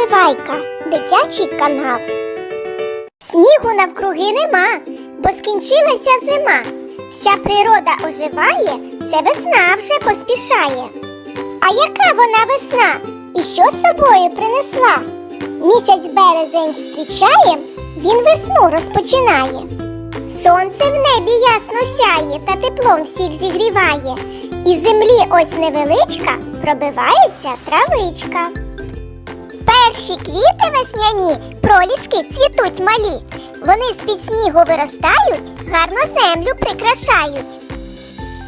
Наливайка, дитячий канал. Снігу навкруги нема, бо скінчилася зима. Вся природа оживає, це весна вже поспішає. А яка вона весна? І що з собою принесла? Місяць березень зустрічає, він весну розпочинає. Сонце в небі ясно сяє та теплом всіх зігріває. І землі ось невеличка пробивається травичка. Перші квіти весняні проліски цвітуть малі. Вони з-під снігу виростають, гарно землю прикрашають.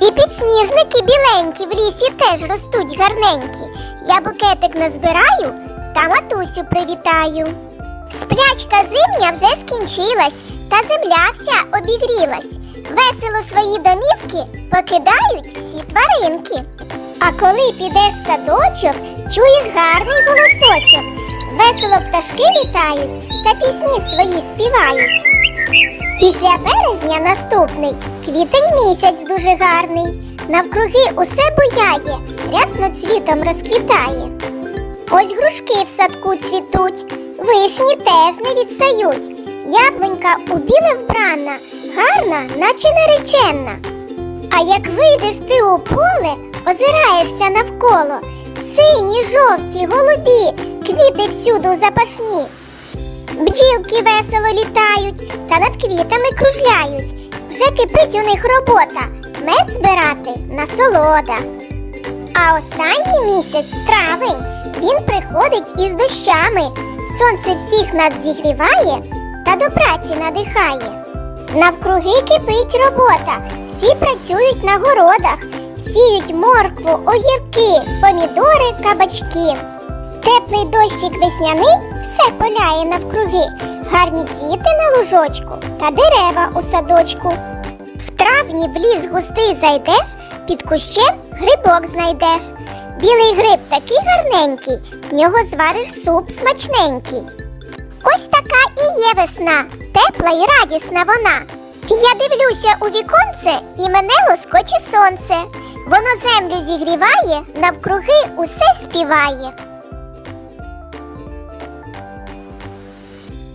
І підсніжники біленькі в лісі теж ростуть гарненькі. Я букетик назбираю та матусю привітаю. Сплячка зимня вже скінчилась, та земля вся обігрілась. Весело свої домівки покидають всі тваринки. А коли підеш в садочок, чуєш гарний голосочок. Весело пташки літають та пісні свої співають. Після березня наступний квітень місяць дуже гарний. Навкруги усе буяє, рясно цвітом розквітає. Ось грушки в садку цвітуть, вишні теж не відстають. Яблунька у біле вбрана, гарна, наче наречена. А як вийдеш ти у поле, озираєшся навколо. Сині, жовті, голубі, квіти всюду запашні. Бджілки весело літають та над квітами кружляють. Вже кипить у них робота, мед збирати насолода. А останній місяць травень він приходить із дощами. Сонце всіх нас зігріває та до праці надихає. Навкруги кипить робота, всі працюють на городах, сіють моркву, огірки, помідори, кабачки. Теплий дощик весняний все поляє навкруги, гарні квіти на лужочку та дерева у садочку. В травні в ліс густий зайдеш, під кущем грибок знайдеш. Білий гриб такий гарненький, з нього звариш суп смачненький. Ось така і є весна, тепла і радісна вона. Я дивлюся у віконце і мене лоскоче сонце. Воно землю зігріває, навкруги усе співає.